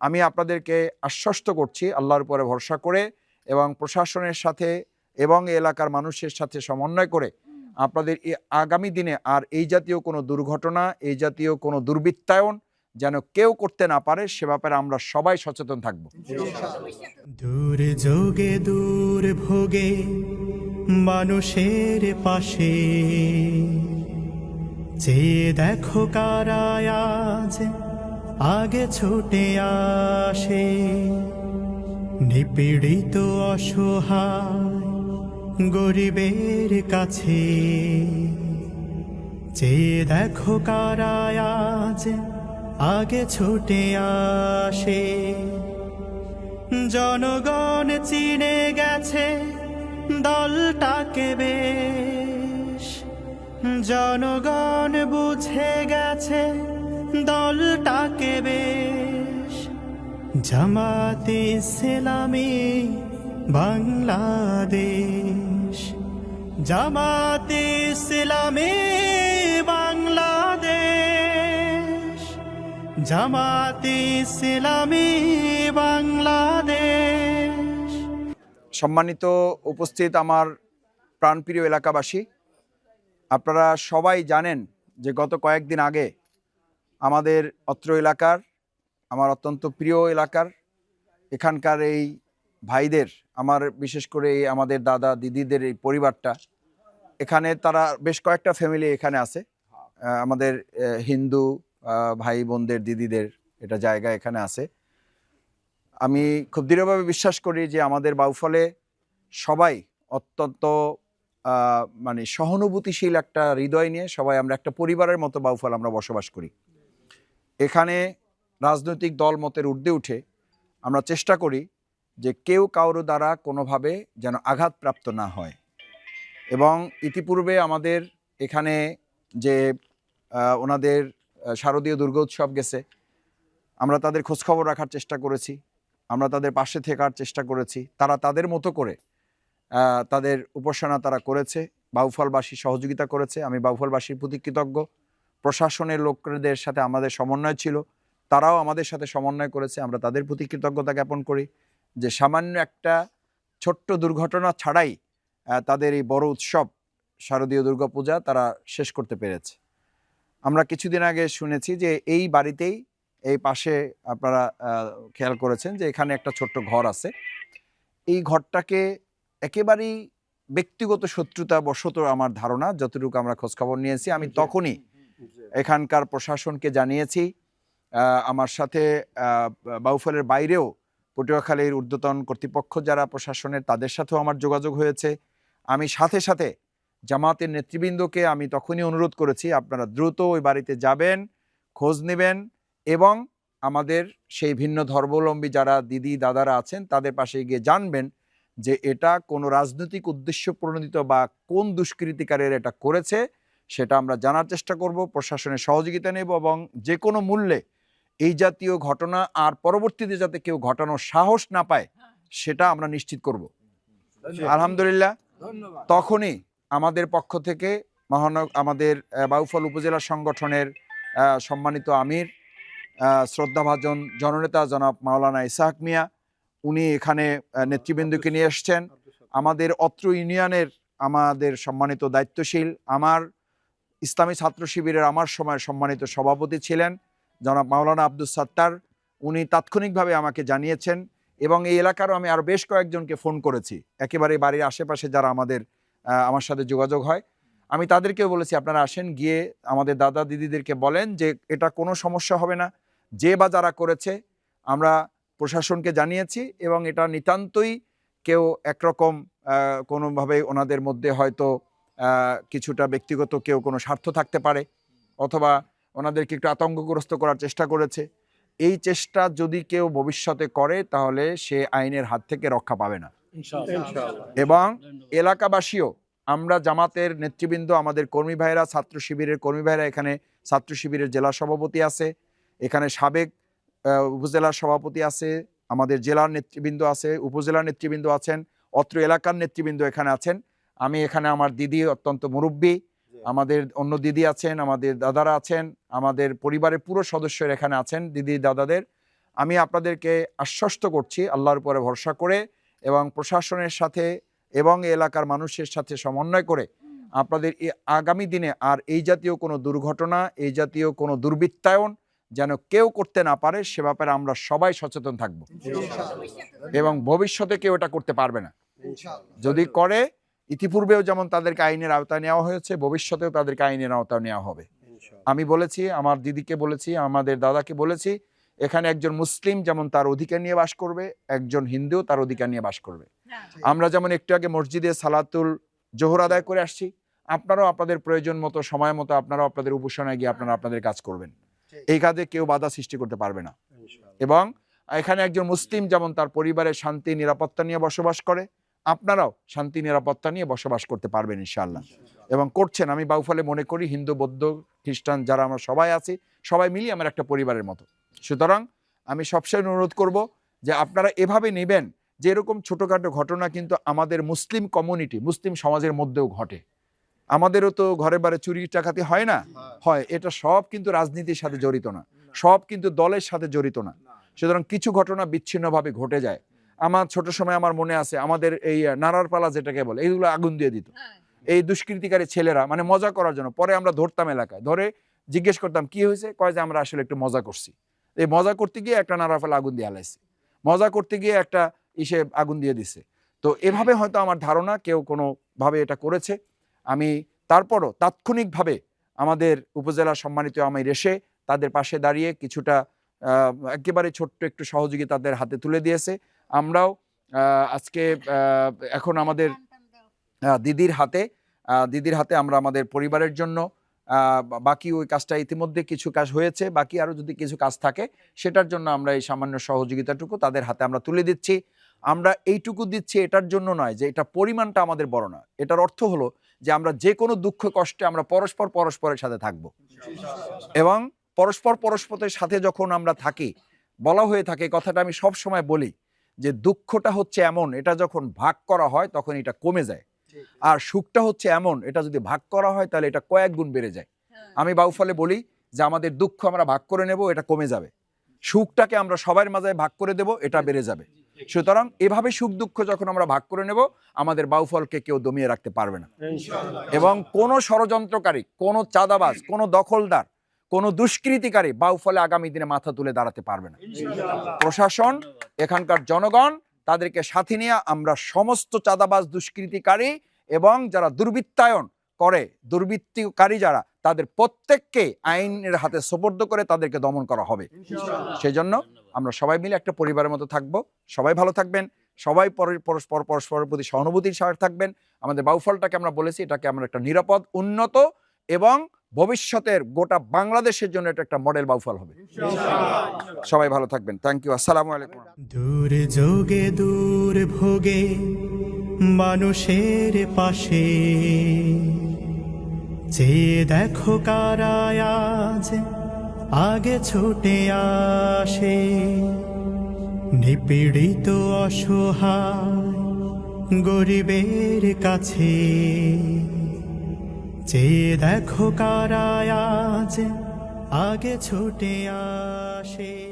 আমি আপনাদেরকে আশ্বস্ত করছি আল্লাহর উপরে ভরসা করে এবং প্রশাসনের সাথে এবং এলাকার মানুষের সাথে সমন্বয় করে আপনাদের এই আগামী দিনে আর এই জাতীয় কোনো দুর্ঘটনা এই জাতীয় কোনো দুর্বৃত্তায়ন যেন কেউ করতে না পারে সে ব্যাপারে আমরা সবাই সচেতন থাকব। দূর যোগে দূর ভোগে মানুষের পাশে। চেয়ে দেখো কারায় আগে ছুটে আসে নিপীড়িত অসহায় গরিবের কাছে। যে দেখো আজ আগে ছুটে আসে। জনগণ চিনে গেছে দলটাকে বেশ। জনগণ বুঝে গেছে দলটাকে বেশ জামাতে ইসলামী বাংলাদেশ। জামাতে ইসলামী বাংলাদেশ। জামাতে ইসলামী বাংলাদেশ। সম্মানিত উপস্থিত আমার প্রাণপ্রিয় এলাকাবাসী, আপনারা সবাই জানেন যে গত কয়েকদিন আগে আমাদের অত্র এলাকার, আমার অত্যন্ত প্রিয় এলাকার, এখানকার এই ভাইদের, আমার বিশেষ করে এই আমাদের দাদা, দিদিদের এই পরিবারটা, এখানে তারা বেশ কয়েকটা ফ্যামিলি এখানে আছে। আমাদের হিন্দু ভাই বোনদের, দিদিদের এটা জায়গা এখানে আছে। আমি খুব দৃঢ়ভাবে বিশ্বাস করি যে আমাদের বাউফলে সবাই অত্যন্ত মানে সহানুভূতিশীল একটা হৃদয় নিয়ে সবাই আমরা একটা পরিবারের মতো বাউফল আমরা বসবাস করি। এখানে রাজনৈতিক দল মতের ঊর্ধ্বে উঠে আমরা চেষ্টা করি যে কেউ কারও দ্বারা কোনোভাবে যেন আঘাতপ্রাপ্ত না হয়। এবং ইতিপূর্বে আমাদের এখানে যে ওনাদের শারদীয় দুর্গোৎসব গেছে, আমরা তাদের খোঁজখবর রাখার চেষ্টা করেছি, আমরা তাদের পাশে থাকার চেষ্টা করেছি, তারা তাদের মতো করে তাদের উপাসনা তারা করেছে, বাউফলবাসী সহযোগিতা করেছে, আমি বাউফলবাসীর প্রতি কৃতজ্ঞ। প্রশাসনের লোকদের সাথে আমাদের সমন্বয় ছিল। তারাও আমাদের সাথে সমন্বয় করেছে। আমরা তাদের প্রতি কৃতজ্ঞতা জ্ঞাপন করি যে সামান্য একটা ছোট্ট দুর্ঘটনা ছাড়াই তাদের এই বড় উৎসব শারদীয় দুর্গাপূজা তারা শেষ করতে পেরেছে। আমরা কিছুদিন আগে শুনেছি যে এই বাড়িতেই এই পাশে আপনারা খেয়াল করেছেন যে এখানে একটা ছোট্ট ঘর আছে। এই ঘরটাকে একেবারেই ব্যক্তিগত শত্রুতা বশত আমার ধারণা যতটুকু আমরা খোঁজখবর নিয়েছি আমি তখনই এখানকার প্রশাসনকে জানিয়েছি আমার সাথে বাউফলের বাইরেও পটুয়াখালীর ঊর্ধ্বতন কর্তৃপক্ষ যারা প্রশাসনের, তাদের সাথেও আমার যোগাযোগ হয়েছে। আমি সাথে সাথে জামাতের নেতৃবৃন্দকে আমি তখনই অনুরোধ করেছি, আপনারা দ্রুত ওই বাড়িতে যাবেন, খোঁজ নেবেন এবং আমাদের সেই ভিন্ন ধর্মাবলম্বী যারা দিদি, দাদারা আছেন, তাদের পাশে গিয়ে জানবেন যে এটা কোনো রাজনৈতিক উদ্দেশ্য প্রণোদিত বা কোন দুষ্কৃতিকারের এটা করেছে সেটা আমরা জানার চেষ্টা করব প্রশাসনের সহযোগিতা নেব এবং যে কোনো মূল্যে এই জাতীয় ঘটনা আর পরবর্তীতে যাতে কেউ ঘটানোর সাহস না পায় সেটা আমরা নিশ্চিত করব। আলহামদুলিল্লাহ তখনই আমাদের পক্ষ থেকে মহানগ আমাদের বাউফল উপজেলা সংগঠনের সম্মানিত আমির শ্রদ্ধাভাজন জননেতা জনাব মাওলানা ইসাহাক মিয়া উনি এখানে নেতৃবৃন্দকে নিয়ে এসছেন। আমাদের অত্র ইউনিয়নের আমাদের সম্মানিত দায়িত্বশীল আমার ইসলামী ছাত্র শিবিরের আমার সময় সম্মানিত সভাপতি ছিলেন জনাব মাওলানা আব্দুল সাত্তার। উনি তাৎক্ষণিকভাবে আমাকে জানিয়েছেন এবং এই এলাকারও আমি আরও বেশ কয়েকজনকে ফোন করেছি। একেবারে বাড়ির আশেপাশে যারা আমাদের আমার সাথে যোগাযোগ হয়। আমি তাদেরকেও বলেছি, আপনারা আসেন, গিয়ে আমাদের দাদা দিদিদেরকে বলেন যে এটা কোনো সমস্যা হবে না। যে বা যারা করেছে, আমরা প্রশাসনকে জানিয়েছি এবং এটা নিতান্তই কেউ একরকম কোনোভাবে ওনাদের মধ্যে হয়তো কিছুটা ব্যক্তিগত কেউ কোনো স্বার্থ থাকতে পারে অথবা ওনাদেরকে একটু আতঙ্কগ্রস্ত করার চেষ্টা করেছে। এই চেষ্টা যদি কেউ ভবিষ্যতে করে তাহলে সে আইনের হাত থেকে রক্ষা পাবে না। এবং এলাকাবাসীও আমরা জামাতের নেতৃবৃন্দ আমাদের কর্মী ভাইরা ছাত্র শিবিরের কর্মী ভাইরা এখানে ছাত্র শিবিরের জেলা সভাপতি আছে এখানে সাবেক উপজেলার সভাপতি আছে আমাদের জেলার নেতৃবৃন্দ আছে উপজেলার নেতৃবৃন্দ আছেন অত্র এলাকার নেতৃবৃন্দ এখানে আছেন। আমি এখানে আমার দিদি অত্যন্ত মুরব্বী আমাদের অন্য দিদি আছেন আমাদের দাদারা আছেন আমাদের পরিবারের পুরো সদস্যরা এখানে আছেন দিদি দাদাদের। আমি আপনাদেরকে আশ্বস্ত করছি আল্লাহর উপরে ভরসা করে এবং প্রশাসনের সাথে এবং এলাকার মানুষের সাথে সমন্বয় করে আপনাদের আগামী দিনে আর এই জাতীয় কোনো দুর্ঘটনা এই জাতীয় কোনো দুর্বৃত্তায়ন যেন কেউ করতে না পারে সে ব্যাপারে আমরা সবাই সচেতন থাকব। এবং ভবিষ্যতে কেউ এটা করতে পারবে না। যদি করে ইতিপূর্বেও যেমন তাদেরকে আইনের আওতায় নেওয়া হয়েছে ভবিষ্যতেও তাদেরকে আইনের আওতায় নেওয়া হবে। আমি বলেছি আমার দিদিকে বলেছি আমাদের দাদাকে বলেছি এখানে একজন মুসলিম যেমন তার অধিকার নিয়ে বাস করবে একজন হিন্দুও তার অধিকার নিয়ে বাস করবে। আমরা যেমন একটু আগে মসজিদে সালাতুল জোহর আদায় করে আসছি আপনারাও আপনাদের প্রয়োজন মতো সময় মতো আপনারাও আপনাদের উপাসনায় গিয়ে আপনারা আপনাদের কাজ করবেন। এই কাজে কেউ বাধা সৃষ্টি করতে পারবে না। এবং এখানে একজন মুসলিম যেমন তার পরিবারের শান্তি নিরাপত্তা নিয়ে বসবাস করে আপনারাও শান্তি, নিরাপত্তা নিয়ে বসবাস করতে পারবেন ইনশাআল্লাহ। এবং করছেন, আমি বাউফলে মনে করি, হিন্দু, বৌদ্ধ, খ্রিস্টান যারা আমরা সবাই আছি, সবাই মিলিয়ে আমার একটা পরিবারের মতো। সুতরাং আমি সবসময় অনুরোধ করব যে আপনারা এভাবে নেবেন যে এরকম ছোটোখাটো ঘটনা কিন্তু আমাদের মুসলিম কমিউনিটি, মুসলিম সমাজের মধ্যেও ঘটে। আমাদেরও তো ঘরে বারে চুরি টাকাতি হয় না? হয়, এটা সব কিন্তু রাজনীতির সাথে জড়িত না। সব কিন্তু দলের সাথে জড়িত না। সুতরাং কিছু ঘটনা বিচ্ছিন্নভাবে ঘটে যায়। আমার ছোট সময় আমার মনে আছে আমাদের এই নারারপালা যেটাকে বলে এইগুলো আগুন দিয়ে দিত। এই দুষ্কৃতিকারী ছেলেরা মানে মজা করার জন্য পরে আমরা ধরতাম এলাকায় ধরে জিজ্ঞেস করতাম কি হয়েছে? কয় যে আমরা আসলে একটু মজা করছি। এই মজা করতে গিয়ে একটা নারারপালা আগুন দিয়ে হালাইছে মজা করতে গিয়ে একটা ইসে আগুন দিয়ে দিছে। তো এভাবে হয়তো আমার ধারণা কেউ কোনোভাবে এটা করেছে। আমি তারপরও তাৎক্ষণিকভাবে আমাদের উপজেলা সম্মানিত আমি এসে তাদের পাশে দাঁড়িয়ে কিছুটা আহ, একেবারে ছোট্ট একটু সহযোগী তাদের হাতে তুলে দিয়েছে। আমরাও আজকে এখন আমাদের দিদির হাতে দিদির হাতে আমরা আমাদের পরিবারের জন্য বাকি ওই কাজটা ইতিমধ্যে কিছু কাজ হয়েছে, বাকি আরও যদি কিছু কাজ থাকে, সেটার জন্য আমরা এই সামান্য সহযোগিতাটুকু তাদের হাতে আমরা তুলে দিচ্ছি। আমরা এইটুকু দিচ্ছি এটার জন্য নয় যে এটা পরিমাণটা আমাদের বড় না এটার অর্থ হলো যে আমরা যে কোনো দুঃখ কষ্টে আমরা পরস্পর পরস্পরের সাথে থাকব। এবং পরস্পর পরস্পরের সাথে যখন আমরা থাকি, বলা হয়ে থাকে, কথাটা আমি সব সময় বলি যে দুঃখটা হচ্ছে এমন এটা যখন ভাগ করা হয় তখন এটা কমে যায়। আর সুখটা হচ্ছে এমন এটা যদি ভাগ করা হয় তাহলে এটা কয়েক গুণ বেড়ে যায়। আমি বাউফলে বলি যে আমাদের দুঃখ আমরা ভাগ করে নেব এটা কমে যাবে। সুখটাকে আমরা সবার মাঝে ভাগ করে দেব এটা বেড়ে যাবে। সুতরাং এভাবে সুখ দুঃখ যখন আমরা ভাগ করে নেব আমাদের বাউফলকে কেউ দমিয়ে রাখতে পারবে না। এবং কোনো ষড়যন্ত্রকারী কোনো চাঁদাবাজ কোনো দখলদার কোনো দুষ্কৃতিকারী বাউফলে আগামী দিনে মাথা তুলে দাঁড়াতে পারবে না। প্রশাসন এখানকার জনগণ তাদেরকে সাথে নিয়ে আমরা সমস্ত চাঁদাবাজ দুষ্কৃতিকারী এবং যারা দুর্বৃত্তায়ন করে দুর্বৃত্তিকারী যারা তাদের প্রত্যেককে আইনের হাতে সোপর্দ করে তাদেরকে দমন করা হবে। সেই জন্য আমরা সবাই মিলে একটা পরিবারের মতো থাকব। সবাই ভালো থাকবেন। সবাই পরে- পরস্পর পরস্পরের প্রতি সহানুভূতির সাথে থাকবেন। আমাদের বাউফলটাকে আমরা বলেছি এটাকে আমরা একটা নিরাপদ উন্নত এবং ভবিষ্যতের গোটা বাংলাদেশের জন্য এটা একটা মডেল বাউফল হবে। সবাই ভালো থাকবেন। থ্যাংক ইউ আসসালামু আলাইকুম। দূর যোগে দূর ভোগে মানুষের পাশে। যে দেখো কারায় আজ আগে ছুটে আসে। নিপীড়িত অসহায় গরিবের কাছে। চেয়ে দেখো কারায় আজ আগে ছুটে আসে।